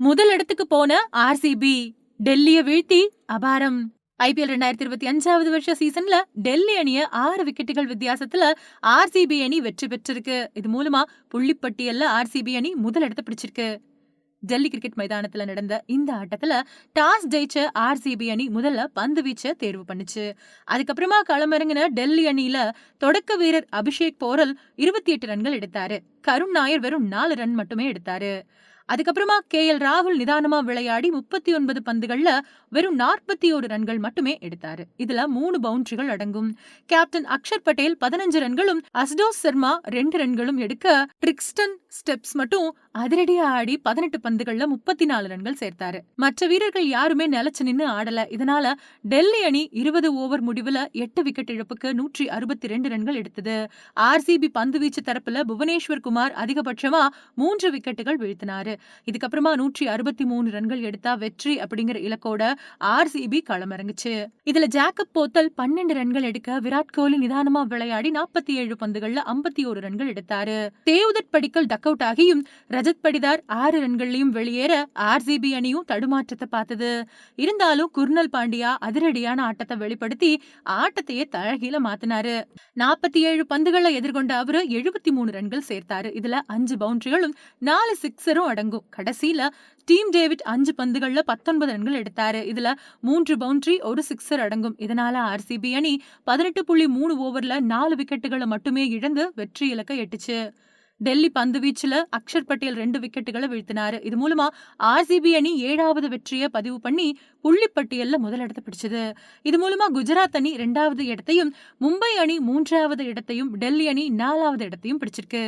முதல் இடத்துக்கு போன ஆர்சிபி டெல்லிய வீழ்த்தி அபாரம். ஐபிஎல் ரெண்டாயிரத்தி இருபத்தி அஞ்சாவது வருஷ சீசன்ல டெல்லி அணிய ஆறு விக்கெட்டுகள் வித்தியாசத்துல ஆர்சிபி அணி வெற்றி பெற்றிருக்கு. இது மூலமா புள்ளிப்பட்டியல்ல ஆர்சிபி அணி முதல் இடத்தை பிடிச்சிருக்கு. டெல்லி கிரிக்கெட் மைதானத்துல நடந்த இந்த ஆட்டத்துல டாஸ் ஜெயிச்ச ஆர்சிபி அணி முதல்ல பந்து வீச்ச தேர்வு பண்ணுச்சு. அதுக்கப்புறமா களமிறங்கின டெல்லி அணியில தொடக்க வீரர் அபிஷேக் போரல் இருபத்தி எட்டு ரன்கள் எடுத்தாரு. கருண் நாயர் வெறும் நாலு ரன் மட்டுமே எடுத்தாரு. அதுக்கப்புறமா கே எல் ராகுல் நிதானமா விளையாடி முப்பத்தி ஒன்பது பந்துகள்ல வெறும் நாற்பத்தி ஒரு ரன்கள் மட்டுமே எடுத்தாரு. இதுல மூணு பவுண்டரிகள் அடங்கும். கேப்டன் அக்ஷர் பட்டேல் பதினஞ்சு ரன்களும் அஸ்டோஸ் சர்மா ரெண்டு ரன்களும் எடுக்க ட்ரிக்ஸ்டன் ஸ்டெப்ஸ் மட்டும் அதிரடியா ஆடி பதினெட்டு பந்துகள்ல முப்பத்தி நாலு ரன்கள் சேர்த்தாரு. மற்ற வீரர்கள் யாருமே நிலச்சு நின்னு ஆடல. இதனால டெல்லி அணி இருபது ஓவர் முடிவுல எட்டு விக்கெட் இழப்புக்கு நூற்றி அறுபத்தி ரெண்டு ரன்கள் எடுத்தது. ஆர்சிபி பந்து வீச்சு தரப்புல புவனேஸ்வர் குமார் அதிகபட்சமா மூன்று விக்கெட்டுகள் வீழ்த்தினாரு. இதுக்கப்புறமா நூற்றி அறுபத்தி மூணு ரன்கள் எடுத்தா வெற்றி அப்படிங்கிற இலக்கோட ஆர்சிபி களமிறங்குச்சு. இதுல ஜாக்கப் போத்தல் பன்னெண்டு ரன்கள் எடுக்க விராட் கோலி நிதானமா விளையாடி நாற்பத்தி ஏழு பந்துகள்ல ஐம்பத்தி ஒரு ரன்கள் எடுத்தாரு. தேவ்தட் படிக்கல் டக் அவுட் ஆகியும் ரஜத் படிதார் ஆறு ரன்கள்லயும் வெளியேற ஆர்சிபி அணியும் தடுமாற்றத்தை பார்த்தது. இருந்தாலும் குர்னல் பாண்டியா அதிரடியான ஆட்டத்தை வெளிப்படுத்தி ஆட்டத்தையே தழகில மாத்தினாரு. நாற்பத்தி ஏழு பந்துகளை எதிர்கொண்ட அவரு எழுபத்தி மூணு ரன்கள் சேர்த்தாரு. இதுல அஞ்சு பவுண்டரிகளும் நாலு சிக்ஸரும் அடங்கும் அடங்கும் கடைசியில டீம் டேவிட் அஞ்சு பந்துகள்ல பத்தொன்பது ரன்கள் எடுத்தாரு. இதுல மூன்று பவுண்டரி ஒரு சிக்ஸர் அடங்கும். இதனால ஆர்சிபி அணி பதினெட்டு புள்ளி மூணு ஓவர்ல நாலு விக்கெட்டுகளை மட்டுமே இழந்து வெற்றி இலக்க எட்டுச்சு. டெல்லி பந்து வீச்சுல அக்ஷர் பட்டேல் ரெண்டு விக்கெட்டுகளை வீழ்த்தினாரு. இது மூலமா ஆர்சிபி அணி ஏழாவது வெற்றியை பதிவு பண்ணி புள்ளிப்பட்டியல்ல முதலிடத்தை பிடிச்சது. இது மூலமா குஜராத் அணி ரெண்டாவது இடத்தையும் மும்பை அணி மூன்றாவது இடத்தையும் டெல்லி அணி நாலாவது இடத்தையும் பிடிச்சிருக்கு.